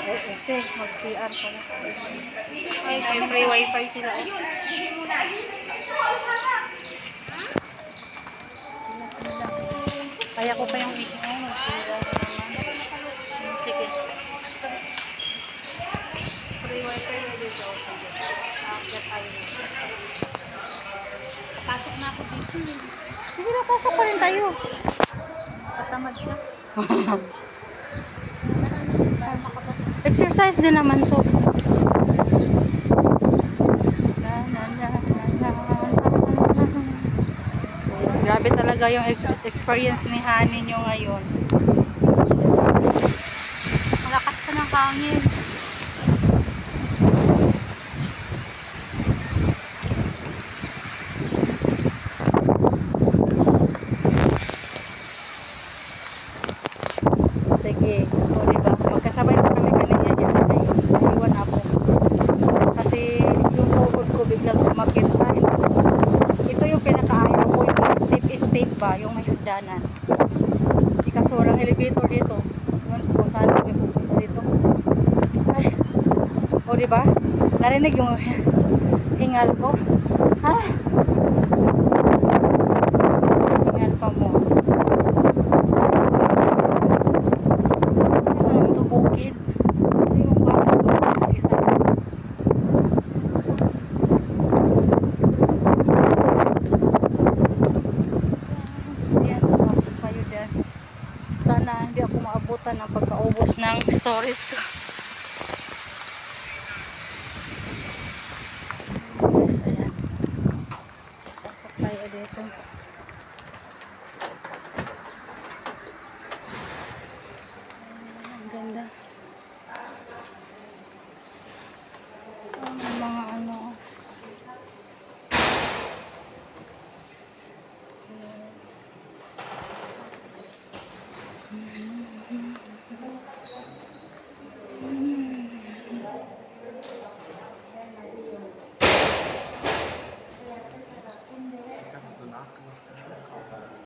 Kasi mag-CR pala. Ay, may free wifi sila. Kaya ko pa yung meeting mo, naman. Sige. Free wifi na dito. Sige. Aakyat tayo. Papasok na ako dito. Sige na, pasok pa rin tayo. Katamad ka. Exercise din naman to. Yes, grabe talaga yung ex- experience ni Honey nyo ngayon. Malakas pa ng hangin. Sige, o diba? Magkasabay pa kami kanina dyan. Ay, naiwan ako. Kasi yung tuhod ko biglang sumakit pa. Ito yung pinakaayaw ko, yung steep-steep ba, yung may hagdanan. Di kaso walang elevator dito. Yun, kung saan kami pupunta dito. Ay, o diba? Narinig yung hingal ko. Ha? pa ng pagkaubos ng storage ko. Guys, ayan. Pasok tayo dito.